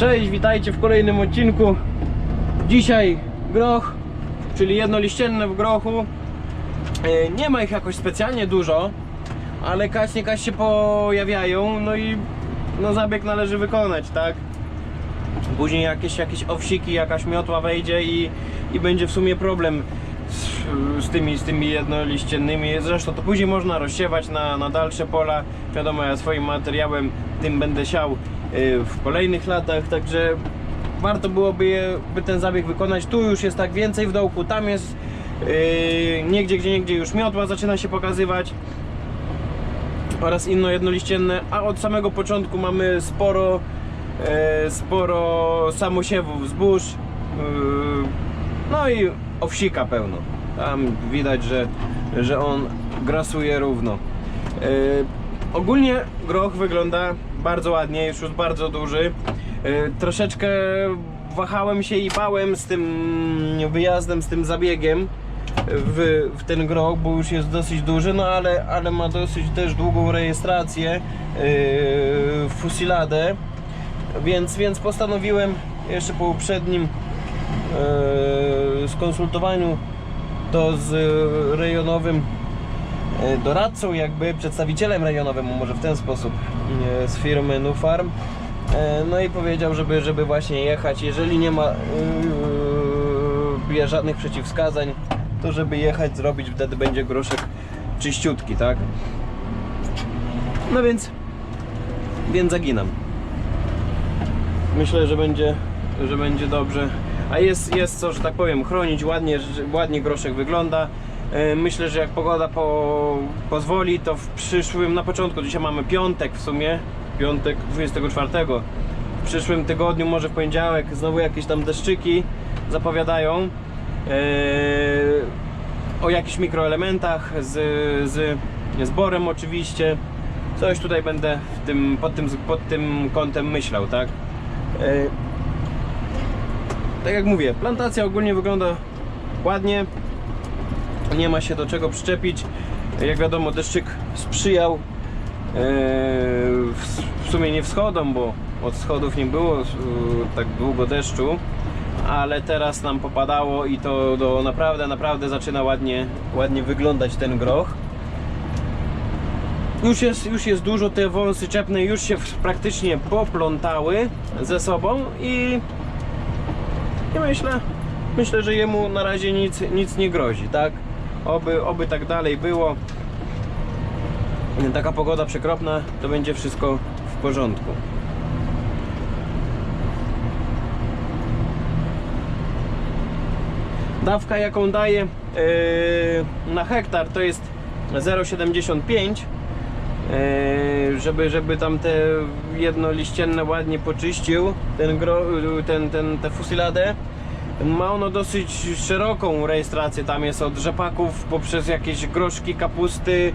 Cześć, witajcie w kolejnym odcinku. Dzisiaj groch, czyli jednoliścienne w grochu. E, Nie ma ich jakoś specjalnie dużo, ale kaś nie kaś się pojawiają, no i no zabieg należy wykonać, tak? Później jakieś, jakieś owsiki, jakaś miotła wejdzie i, i będzie w sumie problem z, z, tymi, z tymi jednoliściennymi. Zresztą to później można rozsiewać na, na dalsze pola. Wiadomo, ja swoim materiałem tym będę siał w kolejnych latach, także warto byłoby je, by ten zabieg wykonać. Tu już jest tak więcej w dołku, tam jest yy, niegdzie, gdzie niegdzie już miotła zaczyna się pokazywać oraz inno jednoliścienne, a od samego początku mamy sporo e, sporo samosiewów zbóż no i owsika pełno tam widać, że, że on grasuje równo ogólnie groch wygląda bardzo ładnie, już już bardzo duży. E, troszeczkę wahałem się i bałem z tym wyjazdem, z tym zabiegiem w, w ten groch, bo już jest dosyć duży, no ale, ale ma dosyć też długą rejestrację yy, Fusiladę, więc, więc postanowiłem jeszcze po uprzednim yy, skonsultowaniu to z rejonowym doradcą, jakby przedstawicielem rejonowym, może w ten sposób, yy, z firmy Nufarm. E, No i powiedział, żeby, żeby właśnie jechać, jeżeli nie ma yy, żadnych przeciwwskazań, to żeby jechać, zrobić, wtedy będzie groszek czyściutki, tak? No więc, więc zaginam. Myślę, że będzie, że będzie dobrze. A jest, jest co, że tak powiem, chronić ładnie, ładnie groszek wygląda. E, Myślę, że jak pogoda po, pozwoli, to w przyszłym, na początku, dzisiaj mamy piątek w sumie, piątek 24. W przyszłym tygodniu, może w poniedziałek, znowu jakieś tam deszczyki zapowiadają. Eee, o jakichś mikroelementach z, z zborem oczywiście. Coś tutaj będę w tym, pod, tym, pod tym kątem myślał, tak? Eee, tak jak mówię, plantacja ogólnie wygląda ładnie. Nie ma się do czego przyczepić. Jak wiadomo, deszczyk sprzyjał w, w sumie nie wschodom, bo od schodów nie było e, tak długo deszczu, ale teraz nam popadało i to do naprawdę, naprawdę zaczyna ładnie, ładnie wyglądać ten groch. Już jest, już jest dużo, te wąsy czepne już się praktycznie poplątały ze sobą i, i myślę, myślę, że jemu na razie nic, nic nie grozi, tak? Oby, oby tak dalej było. Taka pogoda przekropna, to będzie wszystko w porządku. Dawka jaką daję yy, na hektar to jest 0,75 yy, żeby, żeby tam te jednoliścienne ładnie poczyścił ten, ten, ten, tę fusiladę ma ono dosyć szeroką rejestrację tam jest od rzepaków poprzez jakieś groszki, kapusty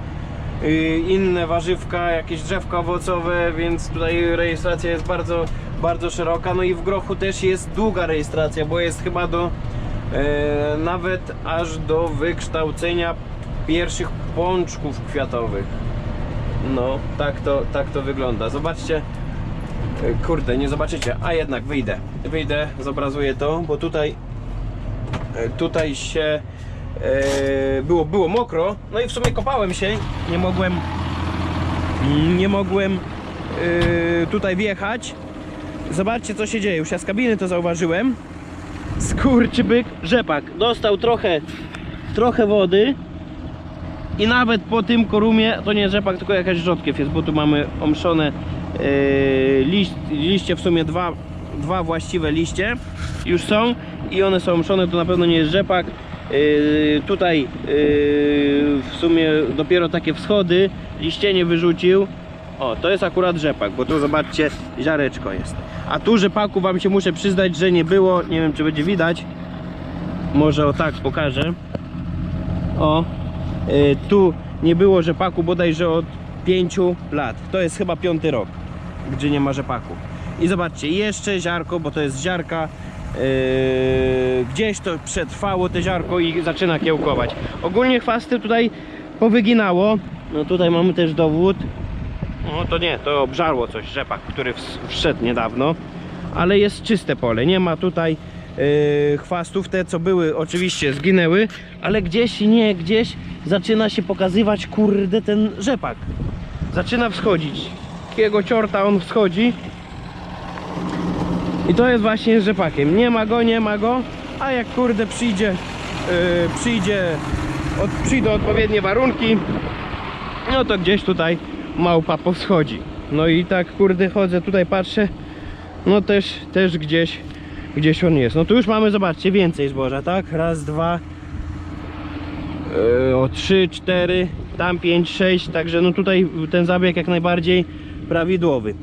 yy, inne warzywka, jakieś drzewka owocowe więc tutaj rejestracja jest bardzo, bardzo szeroka no i w grochu też jest długa rejestracja bo jest chyba do e, nawet aż do wykształcenia pierwszych pączków kwiatowych. No, tak to, tak to wygląda. Zobaczcie. E, Kurde, nie zobaczycie, a jednak wyjdę. Wyjdę, zobrazuję to, bo tutaj e, tutaj się e, było, było mokro. No i w sumie kopałem się, nie mogłem nie mogłem tutaj wjechać. Zobaczcie co się dzieje. Już ja z kabiny to zauważyłem skurczybyk rzepak dostał trochę trochę wody i nawet po tym korumie to nie rzepak tylko jakaś rzodkiew jest bo tu mamy omszone liść, liście w sumie dwa, dwa właściwe liście już są i one są omszone to na pewno nie jest rzepak E, tutaj e, w sumie dopiero takie wschody liście nie wyrzucił o, to jest akurat rzepak, bo tu zobaczcie, ziareczko jest. A tu rzepaku wam się muszę przyznać, że nie było. Nie wiem, czy będzie widać. Może o tak pokażę. O, y, tu nie było rzepaku bodajże od 5 lat. To jest chyba piąty rok, gdzie nie ma rzepaku. I zobaczcie, jeszcze ziarko, bo to jest ziarka. Yy, gdzieś to przetrwało te ziarko i zaczyna kiełkować. Ogólnie chwasty tutaj powyginało. No tutaj mamy też dowód. No to nie, to obżarło coś rzepak, który ws- wszedł niedawno. ale jest czyste pole. Nie ma tutaj yy, chwastów. Te co były oczywiście zginęły, ale gdzieś nie, gdzieś zaczyna się pokazywać kurde ten rzepak. Zaczyna wschodzić. Jakiego ciorta on wschodzi. I to jest właśnie z rzepakiem. Nie ma go, nie ma go, a jak kurde przyjdzie, yy, przyjdzie, od, przyjdą odpowiednie warunki, no to gdzieś tutaj małpa powschodzi. No i tak kurde chodzę, tutaj patrzę, no też, też gdzieś, gdzieś on jest. No tu już mamy, zobaczcie, więcej zboża, tak? Raz, dwa, yy, o trzy, cztery, tam pięć, sześć, także no tutaj ten zabieg jak najbardziej prawidłowy.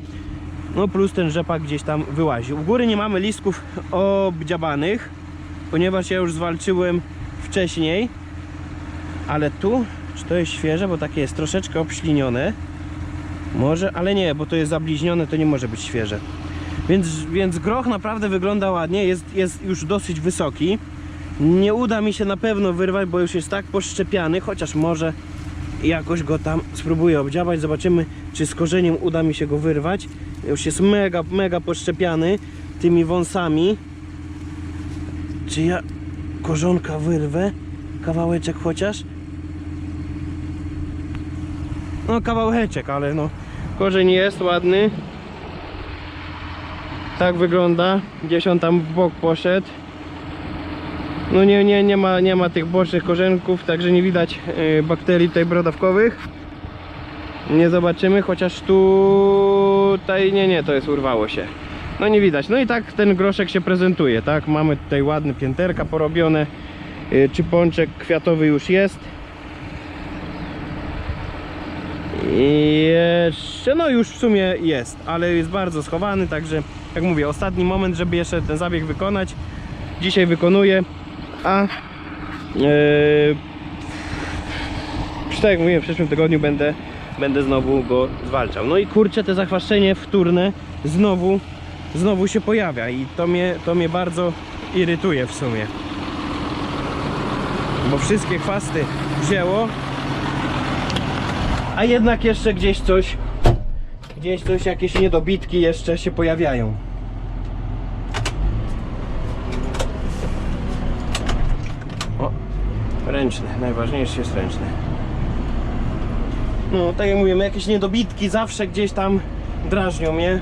No plus ten rzepak gdzieś tam wyłazi. U góry nie mamy listków obdziabanych, ponieważ ja już zwalczyłem wcześniej. Ale tu, czy to jest świeże, bo takie jest troszeczkę obślinione. Może, ale nie, bo to jest zabliźnione, to nie może być świeże. Więc, więc groch naprawdę wygląda ładnie, jest, jest już dosyć wysoki. Nie uda mi się na pewno wyrwać, bo już jest tak poszczepiany, chociaż może jakoś go tam spróbuję obdziałać. Zobaczymy, czy z korzeniem uda mi się go wyrwać. Już jest mega, mega poszczepiany tymi wąsami. Czy ja korzonka wyrwę? Kawałeczek chociaż? No kawałeczek, ale no korzeń jest ładny. Tak wygląda. Gdzieś on tam w bok poszedł. No nie, nie, nie, ma, nie ma tych bocznych korzenków, także nie widać y, bakterii tutaj brodawkowych. Nie zobaczymy, chociaż tutaj nie, nie, to jest urwało się. No nie widać. No i tak ten groszek się prezentuje, tak? Mamy tutaj ładne pięterka porobione. Y, Czy pączek kwiatowy już jest? I jeszcze, no już w sumie jest, ale jest bardzo schowany, także jak mówię, ostatni moment, żeby jeszcze ten zabieg wykonać. Dzisiaj wykonuję, a yy, tak jak mówiłem, w przyszłym tygodniu będę, będę znowu go zwalczał. No i kurczę, te zachwaszczenie wtórne znowu, znowu się pojawia i to mnie, to mnie bardzo irytuje w sumie. Bo wszystkie chwasty wzięło, a jednak jeszcze gdzieś coś, gdzieś coś, jakieś niedobitki jeszcze się pojawiają. Ręczny, najważniejszy jest ręczny. No, tak jak mówimy, jakieś niedobitki zawsze gdzieś tam drażnią mnie.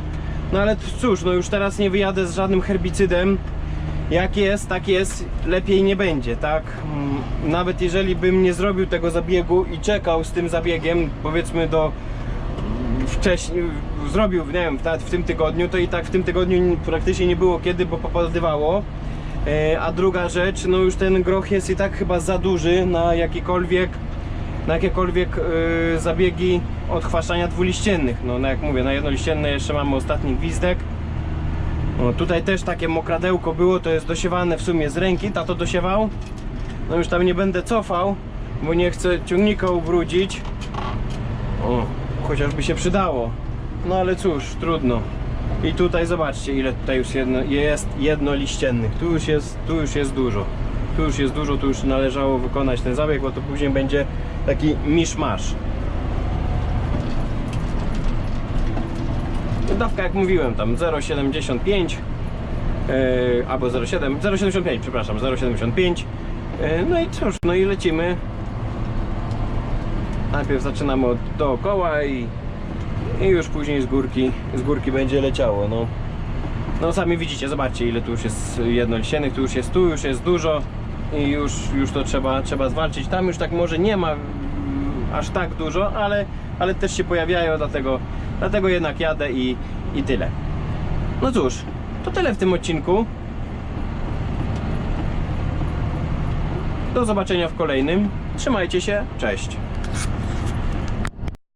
No ale cóż, no już teraz nie wyjadę z żadnym herbicydem. Jak jest, tak jest, lepiej nie będzie, tak? Mm, Nawet jeżeli bym nie zrobił tego zabiegu i czekał z tym zabiegiem, powiedzmy do wcześniej, zrobił, nie wiem, w tym tygodniu, to i tak w tym tygodniu praktycznie nie było kiedy, bo popadywało. E, A druga rzecz, no już ten groch jest i tak chyba za duży na jakiekolwiek na jakiekolwiek e, zabiegi odchwaszczania dwuliściennych. No, no jak mówię, na jednoliścienne jeszcze mamy ostatni gwizdek. No, tutaj też takie mokradełko było, to jest dosiewane w sumie z ręki, tato dosiewał. No już tam nie będę cofał, bo nie chcę ciągnika ubrudzić. O, chociażby się przydało. No ale cóż, trudno. I tutaj zobaczcie ile tutaj już jedno, jest jednoliściennych. Tu już jest, tu już jest dużo. Tu już jest dużo, tu już należało wykonać ten zabieg, bo to później będzie taki miszmasz. Dawka jak mówiłem tam 0,75 yy, albo 0,7 0,75 przepraszam 0,75 yy, no i cóż no i lecimy najpierw zaczynamy od dookoła i, i już później z górki z górki będzie leciało no. No sami widzicie zobaczcie ile tu już jest jednolisiennych tu już jest tu już jest dużo i już, już to trzeba, trzeba zwalczyć. Tam już tak może nie ma aż tak dużo ale, ale też się pojawiają dlatego, dlatego jednak jadę i, i tyle. No cóż to tyle w tym odcinku. Do zobaczenia w kolejnym. Trzymajcie się, cześć